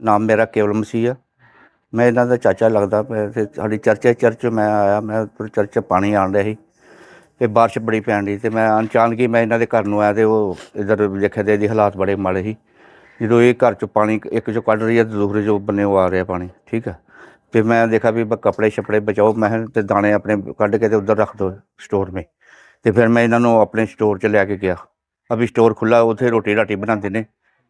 ਨਾਮ ਮੇਰਾ ਕੇਵਲ ਮਸੀਹ ਆ। ਮੈਂ ਇਹਨਾਂ ਦਾ ਚਾਚਾ ਲੱਗਦਾ ਮੈਂ ਤੇ ਸਾਡੀ ਚਰਚ ਹੈ, ਚਰਚ ਮੈਂ ਆਇਆ, ਮੈਂ ਉੱਪਰ ਚਰਚ 'ਚ ਪਾਣੀ ਆਣ ਰਿਹਾ ਸੀ ਤੇ ਬਾਰਿਸ਼ ਬੜੀ ਪੈਣ ਦੀ ਤੇ ਮੈਂ ਅਚਾਨਕ ਮੈਂ ਇਹਨਾਂ ਦੇ ਘਰ ਨੂੰ ਆਇਆ ਤੇ ਉਹ ਇਧਰ ਦੇਖਿਆ ਤੇ ਇਹਦੀ ਹਾਲਾਤ ਬੜੇ ਮਾੜੇ ਸੀ। ਜਦੋਂ ਇਹ ਘਰ 'ਚ ਪਾਣੀ ਇੱਕ 'ਚੋਂ ਕੱਢ ਰਹੀ ਹੈ ਤੇ ਦੂਸਰੇ 'ਚੋਂ ਬੰਨੇ ਉਹ ਆ ਰਿਹਾ ਪਾਣੀ, ਠੀਕ ਹੈ ਫਿਰ ਮੈਂ ਦੇਖਿਆ ਵੀ ਕੱਪੜੇ ਛਪੜੇ ਬਚਾਓ, ਮੈਂ ਕਿਹਾ ਤੇ ਦਾਣੇ ਆਪਣੇ ਕੱਢ ਕੇ ਤੇ ਉਧਰ ਰੱਖ ਦਿਓ ਸਟੋਰ 'ਮੇ। ਤੇ ਫਿਰ ਮੈਂ ਇਹਨਾਂ ਨੂੰ ਆਪਣੇ ਸਟੋਰ 'ਚ ਲੈ ਕੇ ਗਿਆ। ਅਭੀ ਸਟੋਰ ਖੁੱਲਾ ਉੱਥੇ ਰੋਟੀ ਰਾਟੀ ਬਣਾਉਂਦੇ ਨੇ।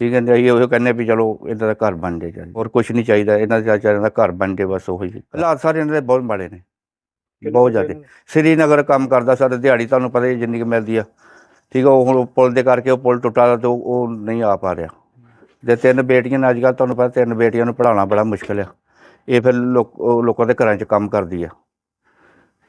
ਠੀਕ ਹੈ ਜੀ ਅਸੀਂ ਉਹ ਕਹਿੰਦੇ ਵੀ ਚਲੋ ਇਹਨਾਂ ਦਾ ਘਰ ਬਣ ਜਾਏ ਚੱਲ ਹੋਰ ਕੁਝ ਨਹੀਂ ਚਾਹੀਦਾ ਇਹਨਾਂ ਦਾ ਚਾਹੀਦਾ ਦਾ ਘਰ ਬਣ ਜਾਏ ਬਸ ਉਹੀ। ਹਾਲਾਤ ਸਾਰੇ ਇਹਨਾਂ ਦੇ ਬਹੁਤ ਮਾੜੇ ਨੇ ਬਹੁਤ ਜ਼ਿਆਦਾ। ਸ੍ਰੀਨਗਰ ਕੰਮ ਕਰਦਾ ਸਰ ਦਿਹਾੜੀ ਤੁਹਾਨੂੰ ਪਤਾ ਹੀ ਜਿੰਨੀ ਕੁ ਮਿਲਦੀ ਆ। ਠੀਕ ਆ ਉਹ ਹੁਣ ਪੁਲ ਦੇ ਕਰਕੇ ਉਹ ਪੁਲ ਟੁੱਟਾ ਤੇ ਉਹ ਨਹੀਂ ਆ ਪਾ ਰਿਹਾ। ਜੇ ਤਿੰਨ ਬੇਟੀਆਂ ਨੇ ਅੱਜ ਕੱਲ੍ਹ ਤੁਹਾਨੂੰ ਪਤਾ ਤਿੰਨ ਬੇਟੀਆਂ ਨੂੰ ਪੜ੍ਹਾਉਣਾ ਬੜਾ ਮੁਸ਼ਕਲ ਆ। ਇਹ ਫਿਰ ਲੋਕ ਦੇ ਘਰਾਂ 'ਚ ਕੰਮ ਕਰਦੀ ਆ।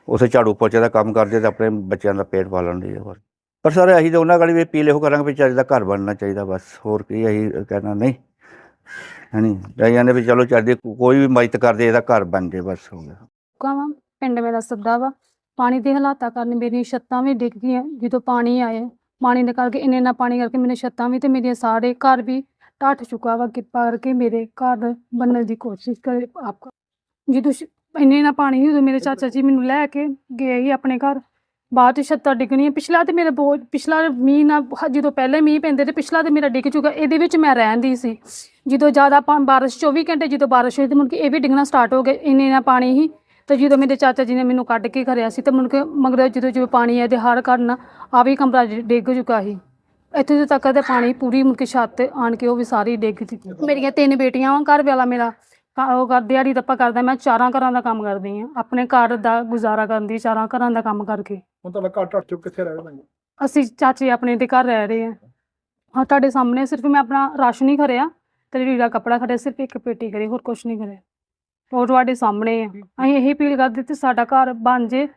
ਉਸੇ ਝਾੜੂ ਪੋਚੇ ਦਾ ਕੰਮ ਕਰਦੀ ਤੇ ਆਪਣੇ ਬੱਚਿਆਂ ਦਾ ਪੇਟ ਪਾਲਣ ਦੀ ਆ ਹੋਰ। ਪਰ ਸਰ ਅਸੀਂ ਤਾਂ ਉਹਨਾਂ ਗਾਲੀ ਵੀ ਅਪੀਲ ਇਹੋ ਕਰਾਂਗੇ ਵੀ ਚੱਜ ਦਾ ਘਰ ਬਣਨਾ ਚਾਹੀਦਾ ਬਸ, ਹੋਰ ਕੀ ਅਸੀਂ ਕਹਿਣਾ ਨਹੀਂ। ਹਣੀ ਜਾਈਆਂ ਨੇ ਵੀ ਚਲੋ ਚੱਜ ਦੀ ਕੋਈ ਵੀ ਮਦਦ ਕਰਦੇ, ਇਹਦਾ ਘਰ ਬਣ ਜੇ ਬਸ ਹੋ ਗਿਆ। ਵਾ ਪਿੰਡ ਮੇਰਾ ਸੱਦਾ ਵਾ, ਪਾਣੀ ਦੇ ਹਾਲਾਤਾਂ ਕਾਰਨ ਮੇਰੀਆਂ ਛੱਤਾਂ ਵੀ ਡਿੱਗ ਗਈਆਂ, ਜਦੋਂ ਪਾਣੀ ਆਇਆ, ਪਾਣੀ ਦੇ ਕਰਕੇ ਇੰਨੇ ਨਾ ਪਾਣੀ ਕਰਕੇ ਮੇਰੇ ਛੱਤਾਂ ਵੀ ਤੇ ਮੇਰੀਆਂ ਸਾਰੇ ਘਰ ਵੀ ਢੱਠ ਚੁੱਕਾ ਵਾ, ਕਿਰਪਾ ਕਰਕੇ ਮੇਰੇ ਘਰ ਬਣਨ ਦੀ ਕੋਸ਼ਿਸ਼ ਕਰੇ ਆਪ। ਜਦੋਂ ਸ਼- ਇੰਨੇ ਨਾ ਪਾਣੀ ਸੀ, ਉਦੋਂ ਮੇਰੇ ਚਾਚਾ ਜੀ ਮੈਨੂੰ ਲੈ ਕੇ ਗਏ ਸੀ ਆਪਣੇ ਘਰ। ਬਾਹਰ ਚ ਛੱਤਾਂ ਡਿੱਗਣੀਆਂ ਪਿਛਲਾ ਤੇ ਮੇਰਾ ਬਹੁਤ ਪਿਛਲਾ ਮੀਂਹ ਨਾ ਜਦੋਂ ਪਹਿਲੇ ਮੀਂਹ ਪੈਂਦੇ ਤੇ ਪਿਛਲਾ ਤੇ ਮੇਰਾ ਡਿੱਗ ਚੁੱਕਾ। ਇਹਦੇ ਵਿੱਚ ਮੈਂ ਰਹਿੰਦੀ ਸੀ। ਜਦੋਂ ਜ਼ਿਆਦਾ ਪਾ- ਬਾਰਿਸ਼ 24 ਘੰਟੇ ਜਦੋਂ ਬਾਰਿਸ਼ ਹੋਈ ਤੇ ਮੁੜ ਕੇ ਇਹ ਵੀ ਡਿੱਗਣਾ ਸਟਾਰਟ ਹੋ ਗਿਆ। ਇੰਨੇ ਨਾ ਪਾਣੀ ਸੀ ਤੇ ਜਦੋਂ ਮੇਰੇ ਚਾਚਾ ਜੀ ਨੇ ਮੈਨੂੰ ਕੱਢ ਕੇ ਖਰਿਆ ਸੀ ਤੇ ਮੁੜ ਕੇ ਮਗਰ ਜਦੋਂ ਜਦੋਂ ਪਾਣੀ ਆਇਆ ਤੇ ਹਰ ਘਰ ਨਾ ਆ ਵੀ ਕਮਰਾ ਜ- ਡਿੱਗ ਚੁੱਕਾ ਸੀ। ਇੱਥੇ ਜਦੋਂ ਤੱਕ ਤੇ ਪਾਣੀ ਪੂਰੀ ਮੁੜ ਕੇ ਛੱਤ ਆਣ ਕੇ ਉਹ ਵੀ ਸਾਰੀ ਡਿੱਗ ਚੁੱਕੀ। ਮੇਰੀਆਂ ਤਿੰਨ ਬੇਟੀਆਂ ਵਾਂ, ਘਰ ਵਾਲਾ ਮੇਰਾ। ਕ- ਉਹ ਕਰ ਦਿਹਾੜੀ ਦੱਪਾ ਕਰਦਾ ਮੈਂ ਚਾਰਾਂ ਘਰਾਂ ਦਾ ਕੰਮ ਕਰਦੀ ਆ। ਆਪਣੇ ਘਰ ਦਾ ਗੁਜ਼ਾਰਾ ਕਰਦੀ ਚਾਰਾਂ ਘਰਾਂ ਦਾ ਕੰਮ ਕਰਕੇ। ਹੁਣ ਤੁਹਾਡਾ ਘਰ ਟੱਟ ਚੁੱਕ ਕਿੱਥੇ ਰਹਿ ਰਹੇ ਅਸੀਂ ਚਾਚੇ ਆਪਣੇ ਦੇ ਘਰ ਰਹਿ ਰਹੇ ਆ। ਹਾਂ ਤੁਹਾਡੇ ਸਾਹਮਣੇ ਸਿਰਫ ਮੈਂ ਆਪਣਾ ਰਾਸ਼ਨ ਹੀ ਖਰਿਆ ਤੇ ਲੀੜਾ ਕੱਪੜਾ ਖੜਿਆ ਸਿਰਫ ਇੱਕ ਪੇਟੀ ਕਰੀ ਹੋਰ ਕੁਝ ਨਹੀਂ ਕਰਿਆ ਉਹ ਤੁਹਾਡੇ ਸਾਹਮਣੇ ਆ। ਅਸੀਂ ਇਹੀ ਅਪੀਲ ਕਰਦੇ ਤੇ ਸਾਡਾ ਘਰ ਬਣ ਜੇ।